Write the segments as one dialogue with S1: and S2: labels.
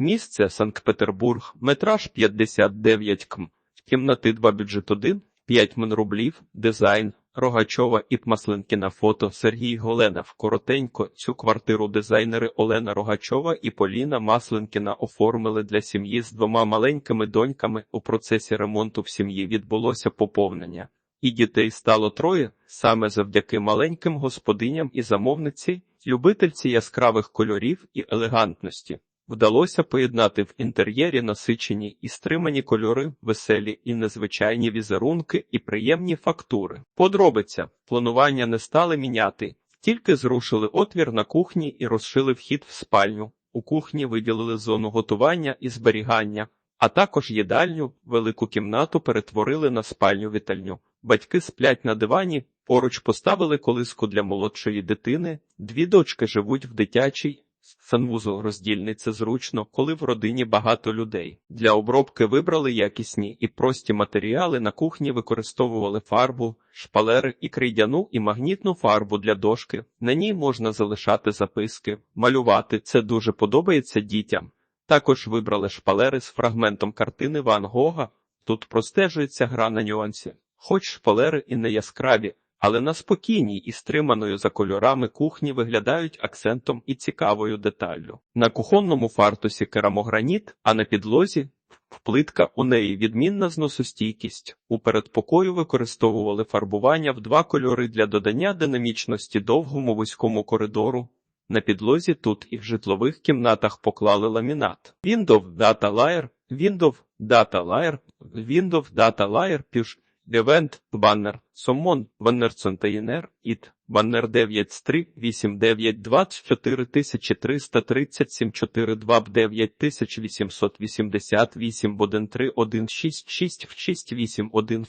S1: Місце Санкт-Петербург, метраж 59 км, кімнати 2 бюджет 1, 5 мн рублів, дизайн, Рогачова і Масленкіна фото Сергій Голенов. Коротенько, цю квартиру дизайнери Олена Рогачова і Поліна Масленкіна оформили для сім'ї з двома маленькими доньками. У процесі ремонту в сім'ї відбулося поповнення. І дітей стало троє, саме завдяки маленьким господиням і замовниці, любительці яскравих кольорів і елегантності. Вдалося поєднати в інтер'єрі насичені і стримані кольори, веселі і незвичайні візерунки і приємні фактури. Подробиця планування не стали міняти, тільки зрушили отвір на кухні і розшили вхід в спальню. У кухні виділили зону готування і зберігання, а також їдальню, велику кімнату перетворили на спальню вітальню. Батьки сплять на дивані, поруч поставили колиску для молодшої дитини, дві дочки живуть в дитячій. Санвузол роздільний зручно, коли в родині багато людей. Для обробки вибрали якісні і прості матеріали. На кухні використовували фарбу, шпалери і крейдяну і магнітну фарбу для дошки. На ній можна залишати записки, малювати. Це дуже подобається дітям. Також вибрали шпалери з фрагментом картини Ван Гога. Тут простежується гра на нюансі. Хоч шпалери і не яскраві, але на спокійній і стриманою за кольорами кухні виглядають акцентом і цікавою деталлю. На кухонному фартусі керамограніт, а на підлозі плитка у неї відмінна зносостійкість. У передпокою використовували фарбування в два кольори для додання динамічності довгому вузькому коридору. На підлозі тут і в житлових кімнатах поклали ламінат. Windows Data Layer, Windows Data Layer, Windows Data Layer, піш Event, баннер, Сомон, баннер Центаїнер, ІТ, баннер 93, 89, 24 337, 42, 9888, 13, 166, 681.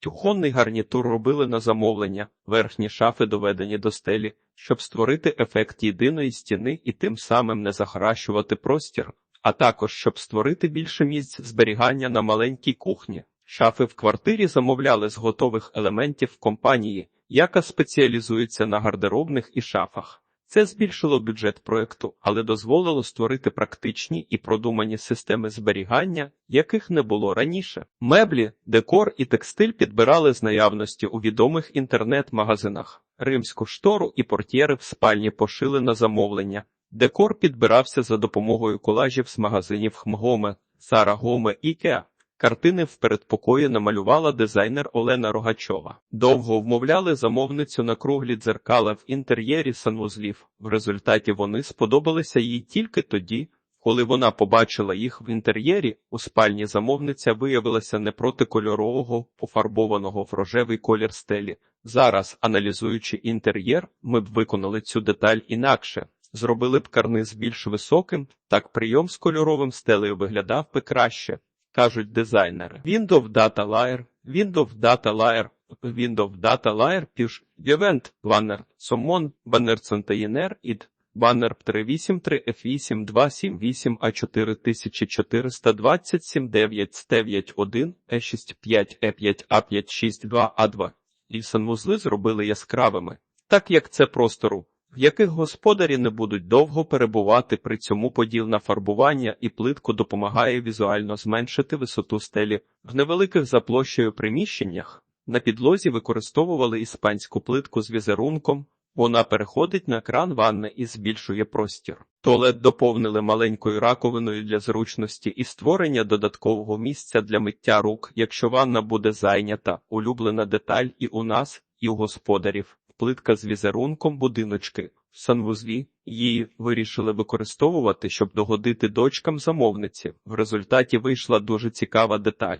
S1: Тюхонний гарнітур робили на замовлення, верхні шафи доведені до стелі, щоб створити ефект єдиної стіни і тим самим не захаращувати простір, а також щоб створити більше місць зберігання на маленькій кухні. Шафи в квартирі замовляли з готових елементів компанії, яка спеціалізується на гардеробних і шафах. Це збільшило бюджет проекту, але дозволило створити практичні і продумані системи зберігання, яких не було раніше. Меблі, декор і текстиль підбирали з наявності у відомих інтернет-магазинах. Римську штору і портьєри в спальні пошили на замовлення. Декор підбирався за допомогою колажів з магазинів Хмгоме, Сара Гоме і Кеа. Картини в передпокої намалювала дизайнер Олена Рогачова. Довго вмовляли замовницю на круглі дзеркала в інтер'єрі санвузлів. В результаті вони сподобалися їй тільки тоді, коли вона побачила їх в інтер'єрі. У спальні замовниця виявилася не проти кольорового, пофарбованого в рожевий колір стелі. Зараз, аналізуючи інтер'єр, ми б виконали цю деталь інакше. Зробили б карниз більш високим, так прийом з кольоровим стелею виглядав би краще кажуть дизайнери. Windows Data Layer, Windows Data Layer, Windows Data Layer, піш, Event, Banner, Summon, Banner Container, id, Banner 383 F8 278 A4427 991 E65 E5 A562 A2. І санвузли зробили яскравими, так як це простору яких господарі не будуть довго перебувати при цьому поділ на фарбування і плитку допомагає візуально зменшити висоту стелі в невеликих за площею приміщеннях. На підлозі використовували іспанську плитку з візерунком. Вона переходить на кран ванни і збільшує простір. Туалет доповнили маленькою раковиною для зручності і створення додаткового місця для миття рук, якщо ванна буде зайнята, улюблена деталь і у нас, і у господарів плитка з візерунком будиночки в санвузлі. Її вирішили використовувати, щоб догодити дочкам замовниці. В результаті вийшла дуже цікава деталь.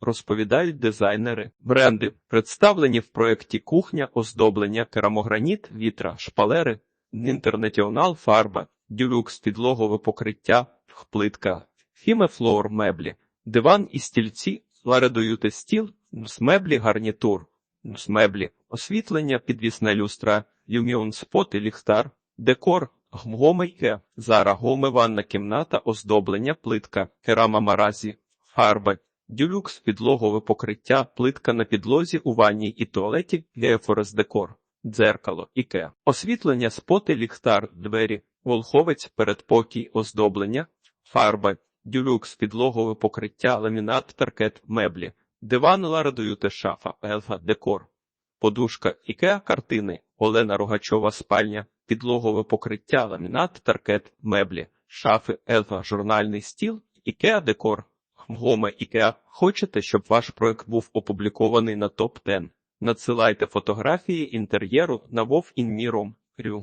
S1: Розповідають дизайнери, бренди, представлені в проєкті кухня, оздоблення, керамограніт, вітра, шпалери, інтернетіонал, фарба, дюлюкс, підлогове покриття, плитка, фімефлор меблі, диван і стільці, ларедоюти стіл, меблі гарнітур меблі, освітлення, підвісна люстра, люміон спот і ліхтар, декор, гмгомейке, зара гоме ванна кімната, оздоблення, плитка, керама маразі, фарба, дюлюкс, підлогове покриття, плитка на підлозі у ванні і туалеті, геофорес декор, дзеркало, іке, освітлення, споти, ліхтар, двері, волховець, передпокій, оздоблення, фарба, дюлюкс, підлогове покриття, ламінат, паркет, меблі, диван, ладуюте, шафа, елфа, декор, подушка, ікеа, картини, Олена Рогачова, спальня, підлогове покриття, ламінат, таркет, меблі, шафи, елфа, журнальний стіл, ікеа, декор, Гоме Ікеа. Хочете, щоб ваш проект був опублікований на топ 10 Надсилайте фотографії інтер'єру на вовінміром.